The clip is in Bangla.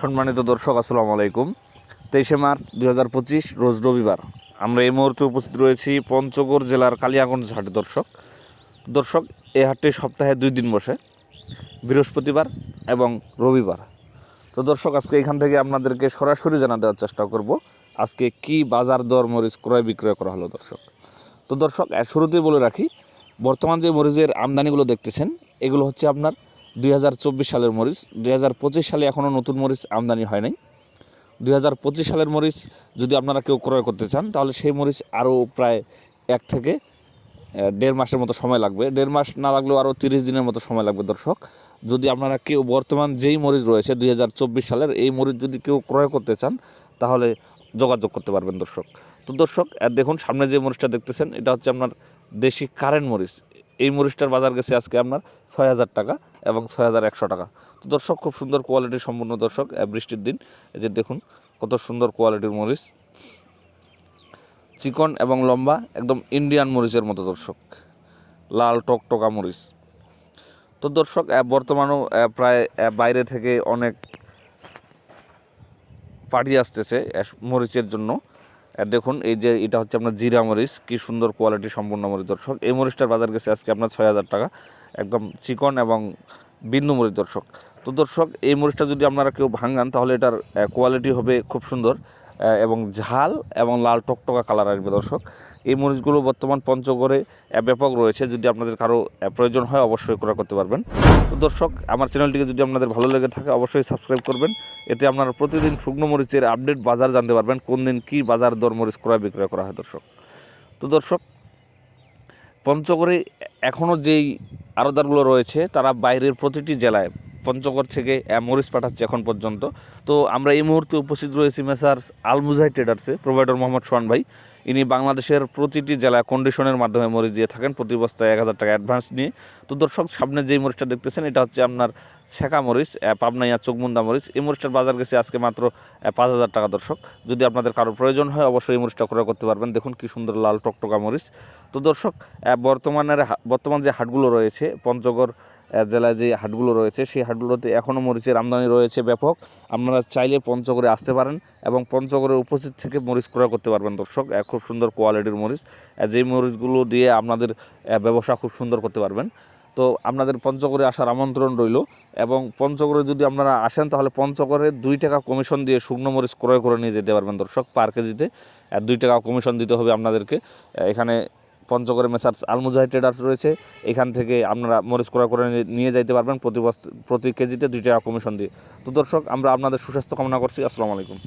সম্মানিত দর্শক, আসসালামু আলাইকুম। তেইশে মার্চ দুই হাজার পঁচিশ, রোজ রবিবার। আমরা এই মুহূর্তে উপস্থিত রয়েছি পঞ্চগড় জেলার কালিয়াগঞ্জ হাটে দর্শক। দর্শক, এই হাটটি সপ্তাহে দুই দিন বসে, বৃহস্পতিবার এবং রবিবার। তো দর্শক, আজকে এখান থেকে আপনাদেরকে সরাসরি জানা দেওয়ার চেষ্টা করব, আজকে কি বাজার দর, মরিচ ক্রয় বিক্রয় করা হলো দর্শক। তো দর্শক শুরুতেই বলে রাখি, বর্তমান যে মরিচের আমদানিগুলো দেখতেছেন, এগুলো হচ্ছে আপনার দুই হাজার চব্বিশ সালের মরিচ, দুই হাজার পঁচিশ সালে এখনও নতুন মরিচ আমদানি হয় নাই। দুই হাজার পঁচিশ সালের মরিচ যদি আপনারা কেউ ক্রয় করতে চান, তাহলে সেই মরিচ আরও প্রায় এক থেকে দেড় মাসের মতো সময় লাগবে। দেড় মাস না লাগলেও আরও তিরিশ দিনের মতো সময় লাগবে দর্শক। যদি আপনারা কেউ বর্তমান যেই মরিচ রয়েছে দুই হাজার চব্বিশ সালের, এই মরিচ যদি কেউ ক্রয় করতে চান, তাহলে যোগাযোগ করতে পারবেন দর্শক। তো দর্শক, আর দেখুন সামনে যে মরিচটা দেখতেছেন, এটা হচ্ছে আপনার দেশি কারেন্ট মরিচ। এই মরিচটার বাজার গেছে আজকে আপনার ছয় হাজার টাকা। এবং ছয় হাজার একশো টাকা। তো দর্শক, খুব সুন্দর কোয়ালিটি সম্পূর্ণ দর্শক বৃষ্টির দিন। এই যে দেখুন, কত সুন্দর কোয়ালিটির মরিচ। চিকন এবং লম্বা, একদম ইন্ডিয়ান মরিচের মতো দর্শক। লাল টকটকা মরিচ। তো দর্শক বর্তমানেও প্রায় বাইরে থেকে অনেক পার্টি আসতেছে মরিচের জন্য। আর দেখুন, এই যে এটা হচ্ছে আপনার জিরা মরিচ। কি সুন্দর কোয়ালিটি সম্পূর্ণ মরিচ দর্শক। এই মরিচটার বাজার গেছে আজকে আপনার ছয় হাজার টাকা। একদম চিকন এবং বিন্দু মরিচ দর্শক। তো দর্শক, এই মরিচটা যদি আপনারা কেউ ভাঙান, তাহলে এটার কোয়ালিটি হবে খুব সুন্দর। এবং ঝাল এবং লাল টকটকা কালার আসবে, দর্শক। এই মরিচগুলো বর্তমান পঞ্চগড়ে ব্যাপক রয়েছে। যদি আপনাদের কারও প্রয়োজন হয়, অবশ্যই ক্রয় করতে পারবেন। তো দর্শক, আমার চ্যানেলটিকে যদি আপনাদের ভালো লেগে থাকে, অবশ্যই সাবস্ক্রাইব করবেন। এতে আপনারা প্রতিদিন শুকনো মরিচের আপডেট বাজার জানতে পারবেন, কোন দিন কী বাজার দর মরিচ ক্রয় বিক্রয় করা হয়, দর্শক। তো দর্শক, পঞ্চগড়ে এখনও যেই আড়তদারগুলো রয়েছে, তারা বাইরের প্রতিটি জেলায় পঞ্চগড় থেকে মরিচ পাঠাচ্ছে এখন পর্যন্ত। তো আমরা এই মুহূর্তে উপস্থিত রয়েছি মেসার্স আলমুজাই ট্রেডার্সে, প্রোভাইডার মোহাম্মদ সোহান ভাই। ইনি বাংলাদেশের প্রতিটি জেলায় কন্ডিশনের মাধ্যমে মরিচ দিয়ে থাকেন, প্রতি বস্তায় এক হাজার টাকা অ্যাডভান্স নিয়ে। তো দর্শক, সামনে যেই মরিচটা দেখতেছেন, এটা হচ্ছে আপনার শেখা মরিচ পাবনাইয়া চোখমুন্দা মরিচ। এই মরিচটার বাজার গেছে আজকে মাত্র পাঁচ হাজার টাকা দর্শক। যদি আপনাদের কারও প্রয়োজন হয়, অবশ্যই এই মরিচটা ক্রয় করতে পারবেন। দেখুন কি সুন্দর লাল টকটকা মরিচ। তো দর্শক বর্তমানের বর্তমান যে হাটগুলো রয়েছে, পঞ্চগড় জেলায় যে হাটগুলো রয়েছে, সেই হাটগুলোতে এখনও মরিচের আমদানি রয়েছে ব্যাপক। আপনারা চাইলে পঞ্চগড়ে আসতে পারেন এবং পঞ্চগড়ে উপস্থিত থেকে মরিচ ক্রয় করতে পারবেন দর্শক। খুব সুন্দর কোয়ালিটির মরিচ। যেই মরিচগুলো দিয়ে আপনাদের ব্যবসা খুব সুন্দর করতে পারবেন। তো আপনাদের পঞ্চগড়ে আসার আমন্ত্রণ রইল এবং পঞ্চগড়ে যদি আপনারা আসেন, তাহলে পঞ্চগড়ে দুই টাকা কমিশন দিয়ে শুকনো মরিচ ক্রয় করে নিয়ে যেতে পারবেন দর্শক, পার কেজিতে। দুই টাকা কমিশন দিতে হবে আপনাদেরকে। এখানে পঞ্চগড়ে মেসার্স আলমুজাহি ট্রেডার্স রয়েছে। এখান থেকে আপনারা মরিচ ক্রয় করে নিয়ে- যাইতে পারবেন প্রতি প্রতি কেজিতে দুই টাকা কমিশন দিয়ে। তো দর্শক, আমরা আপনাদের সুস্বাস্থ্য কামনা করছি। আসসালামু আলাইকুম।